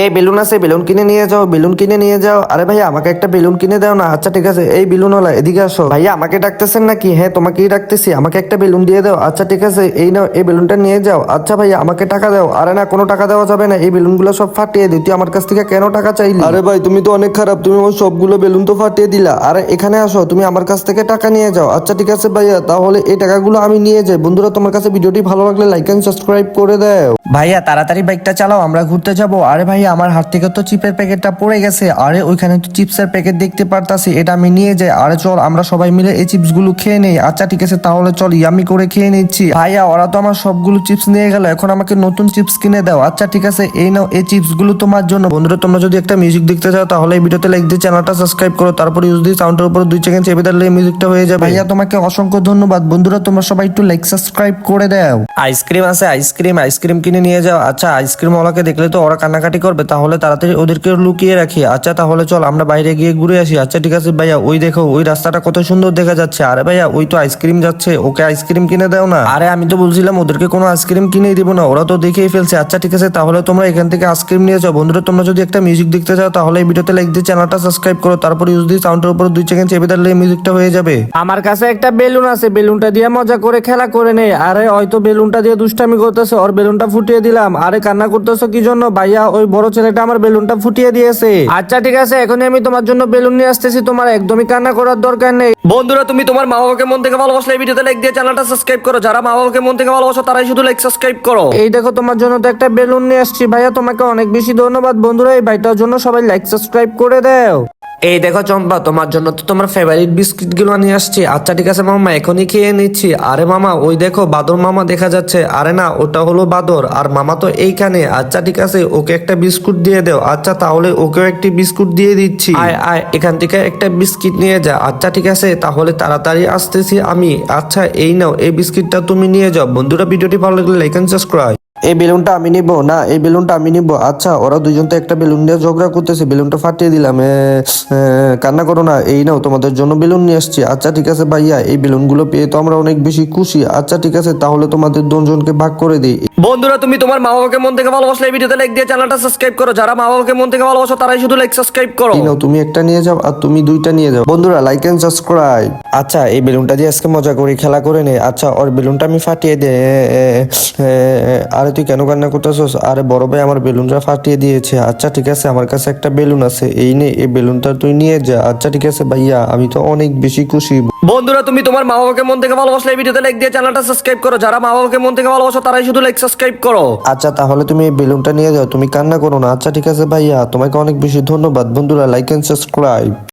এই বেলুন আছে বেলুন কিনে নিয়ে যাও বেলুন কিনে নিয়ে যাও। আরে ভাইয়া আমাকে একটা বেলুন কিনে দাও না। আচ্ছা ঠিক আছে এই বেলুন ওলা এদিকে আসো। ভাইয়া আমাকে ডাকতেছেন নাকি? হ্যাঁ তোমাকেই ডাকতেছি। আমাকে একটা বেলুন দিয়ে দাও। আচ্ছা ঠিক আছে এই নাও এই বেলুনটা নিয়ে যাও। আচ্ছা ভাইয়া আমাকে টাকা দাও। আরে না কোনো টাকা দেওয়া যাবে না। এই বেলুনগুলো সব ফাটিয়ে দিই তুই আমার কাছ থেকে কেন টাকা চাইলি? আরে ভাই তুমি তো অনেক খারাপ। তুমি আমার সবগুলো বেলুন তো ফাটিয়ে দিলা। আরে এখানে আসো। তুমি আমার কাছ থেকে টাকা নিয়ে যাও। আচ্ছা ঠিক আছে ভাইয়া তাহলে এই টাকাগুলো আমি নিয়ে যাই। বন্ধুরা তোমার কাছে ভিডিওটি ভালো লাগলে লাইক এন্ড সাবস্ক্রাইব করে দাও। ভাইয়া তাড়াতাড়ি বাইকটা চালাও আমরা ঘুরতে যাব। আরে ভাইয়া আমার হাত থেকে তো চিপের প্যাকেটটা পড়ে গেছে। আরে, ওইখানে তো চিপসের প্যাকেট দেখতে পারতাছি, এটা আমি নিয়ে যাই। আরে, চল, আমরা সবাই মিলে এই চিপসগুলো খেয়ে নেই। আচ্ছা ঠিক আছে, তাহলে চল, ইয়ামি করে খেয়ে নিচ্ছি। ভাইয়া, ওরা তো আমার সবগুলো চিপস নিয়ে গেল, এখন আমাকে নতুন চিপস কিনে দাও। আচ্ছা ঠিক আছে, এই নাও এই চিপসগুলো তোমার জন্য। বন্ধুরা, তোমরা যদি একটা মিউজিক দেখতে চাও, তাহলে এই ভিডিওতে লাইক দিয়ে চ্যানেলটা সাবস্ক্রাইব করো। তারপর ইউজ দিয়ে সাউন্ডের উপর দুই সেকেন্ড চেপে দিলে মিউজিকটা হয়ে যাবে। ভাইয়া, তোমাকে অসংখ্য ধন্যবাদ। বন্ধুরা, তোমরা সবাই একটু লাইক সাবস্ক্রাইব করে দাও। আইসক্রিম আছে আইসক্রিম আইসক্রিম কিনে নিয়ে যাও। আচ্ছা আইসক্রিম ওলাকে দেখলে তো ওরা কান্নাকাটি করবে তাহলে তাড়াতাড়ি ওদেরকে লুকিয়ে রাখি। আচ্ছা তাহলে চল, আমরা বাইরে গিয়ে ঘুরে আসি। আচ্ছা ঠিক আছে ভাইয়া, ওই দেখো, ওই রাস্তাটা কত সুন্দর দেখা যাচ্ছে। আরে ভাইয়া, ওই তো আইসক্রিম যাচ্ছে, ওকে আইসক্রিম কিনে দাও না। আরে, আমি তো বলছিলাম ওদেরকে কোনো আইসক্রিম কিনে দিব না, ওরা তো দেখেই ফেলছে। আচ্ছা ঠিক আছে, তাহলে তোমরা এখান থেকে আইসক্রিম নিয়ে যাও। বন্ধুরা, তোমরা যদি একটা মিউজিক দেখতে চাও, তাহলে এই ভিডিওতে লাইক দিয়ে চ্যানেলটা সাবস্ক্রাইব করো। তারপর ইউজ দিয়ে সাউন্ডের উপর দুই সেকেন্ড চেপে দিলে মিউজিকটা হয়ে যাবে। আমার কাছে একটা বেলুন আছে, বেলুনটা দিয়ে মজা করে খেলা করে নেই আরে, হয়তো বেলুনটা দিয়ে দুষ্টামি করতেছে, ওর বেলুনটা ফুটিয়ে দিলাম। আরে, কান্না করতেছো কি জন্য? ভাইয়া, ওই ছেলেটা আমার বেলুনটা ফুটিয়ে দিয়েছে। আচ্ছা ঠিক আছে এখনই আমি তোমার জন্য বেলুন নিয়ে আসতেছি। তোমার একদমই কান্না করার দরকার নেই। বন্ধুরা তুমি তোমার মা বাবাকে মন থেকে ভালোবাসলে এই ভিডিওতে লাইক দিয়ে চ্যানেলটা সাবস্ক্রাইব করো। যারা মা বাবাকে মন থেকে ভালোবাসো তারাই শুধু লাইক সাবস্ক্রাইব করো। এই দেখো তোমার জন্য তো একটা বেলুন নিয়ে আসছি। ভাইয়া তোমাকে অনেক বেশি ধন্যবাদ। বন্ধুরা এই ভাইটার জন্য সবাই লাইক সাবস্ক্রাইব করে দাও। এই দেখো চম্পা, তোমার জন্য তো তোমার ফেভারিট বিস্কিটগুলো নিয়ে আসছি। আচ্ছা ঠিক আছে মামা এখনই খেয়ে নিচ্ছি। আরে মামা ওই দেখো বাদর মামা দেখা যাচ্ছে। আরে না, ওটা হলো বাদর। আর মামা তো এইখানে। আচ্ছা ঠিক আছে, ওকে একটা বিস্কুট দিয়ে দাও। আচ্ছা তাহলে ওকেও একটি বিস্কুট দিয়ে দিচ্ছি। আয় আয়, এখান থেকে একটা বিস্কিট নিয়ে যা। আচ্ছা ঠিক আছে, তাহলে তাড়াতাড়ি আসতেছি আমি। আচ্ছা এই নাও, এই বিস্কিটটা তুমি নিয়ে যাও। বন্ধুরা, ভিডিওটি ভালো লাগলে লাইক এন্ড সাবস্ক্রাইব এই বেলুনটা আমি নিব? না, এই বেলুনটা আমি নিব। আচ্ছা ওরা দুজন তো একটা বেলুন নিয়ে ঝগড়া করতেছে, বেলুনটা ফাটিয়ে দিলাম। কান্না করো না, এই নাও, তোমাদের জন্য বেলুন নিয়ে আসছি। আচ্ছা ঠিক আছে ভাইয়া, এই বেলুনগুলো পেয়ে তো আমরা অনেক বেশি খুশি। আচ্ছা ঠিক আছে, তাহলে তোমাদের দুজনকে ভাগ করে দিই। বন্ধুরা তুমি তোমার মা বাবাকে মন থেকে ভালোবাসলে এই ভিডিওতে লাইক দিয়ে চ্যানেলটা সাবস্ক্রাইব করো। যারা মা বাবাকে মন থেকে ভালোবাসো তারাই শুধু লাইক সাবস্ক্রাইব করো। নাও তুমি একটা নিয়ে যাও আর তুমি দুইটা নিয়ে যাও। বন্ধুরা লাইক এন্ড সাবস্ক্রাইব আচ্ছা এই বেলুনটা দিয়ে আজকে মজা করে খেলা করে নে। আচ্ছা ওর বেলুনটা আমি ফাটিয়ে দে। আরে তুই কেন কান্না করতেছস? আরে বড় ভাই আমার বেলুনটা ফাটিয়ে দিয়েছে। আচ্ছা ঠিক আছে আমার কাছে একটা বেলুন আছে। এই নে এই বেলুনটা তুই নিয়ে যা। আচ্ছা ঠিক আছে ভাইয়া আমি তো অনেক বেশি খুশি। বন্ধুরা তুমি তোমার মা বাবাকে মন থেকে ভালোবাসলে এই ভিডিওতে লাইক দিয়ে চ্যানেলটা সাবস্ক্রাইব করো। যারা মা বাবাকে মন থেকে ভালোবাসো তারাই শুধু লাইক সাবস্ক্রাইব করো। আচ্ছা তাহলে তুমি এই বেলুনটা নিয়ে যাও। তুমি কান্না করো না। আচ্ছা ঠিক আছে ভাইয়া। তোমাকে অনেক বেশি ধন্যবাদ। বন্ধুরা লাইক এন্ড সাবস্ক্রাইব